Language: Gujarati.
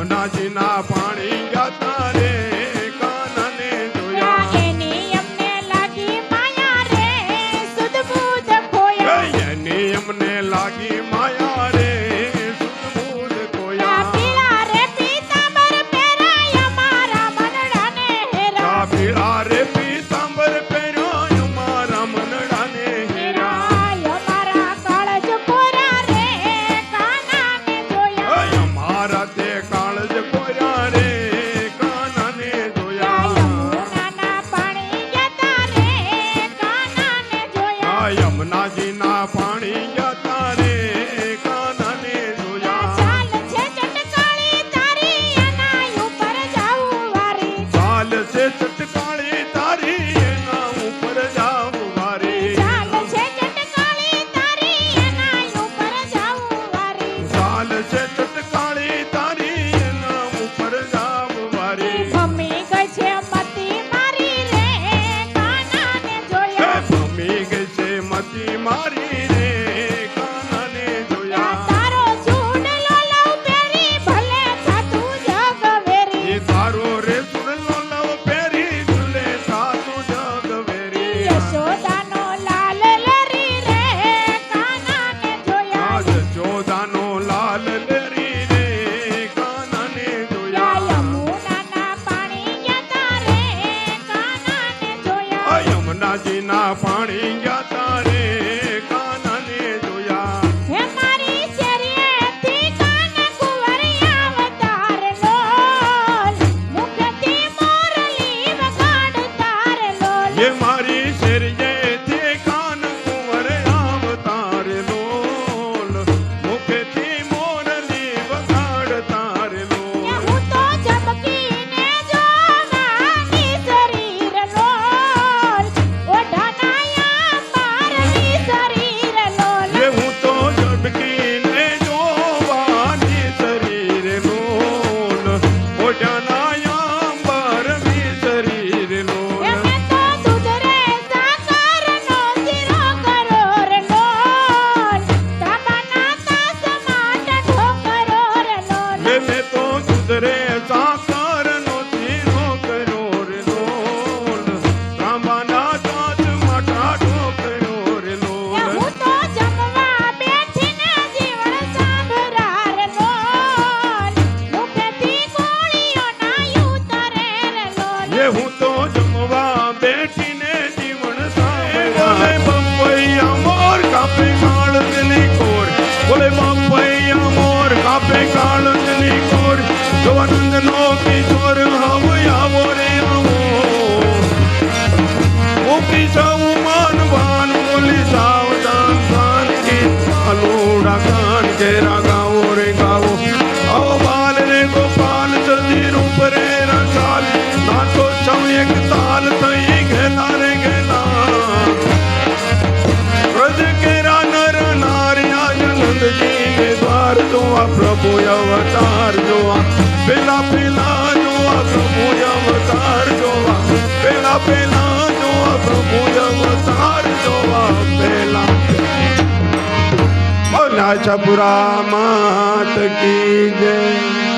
I'm not. યમુનાજીના પાણી વિના પાણી ગયા તારી સર્વાનંદનો કિશોર હવ આવો રે આવો. ઓ કિશોર માન વાન બોલી સાવધાન કાન કે આલુડા કાન કે રાગા પેલા પેલા જોવા પ્રભુ અવતાર જોવા. પેલા પેલા જોવા પ્રભુ અવતાર જોવા. પેલા નાચાપુરા માત કી જય.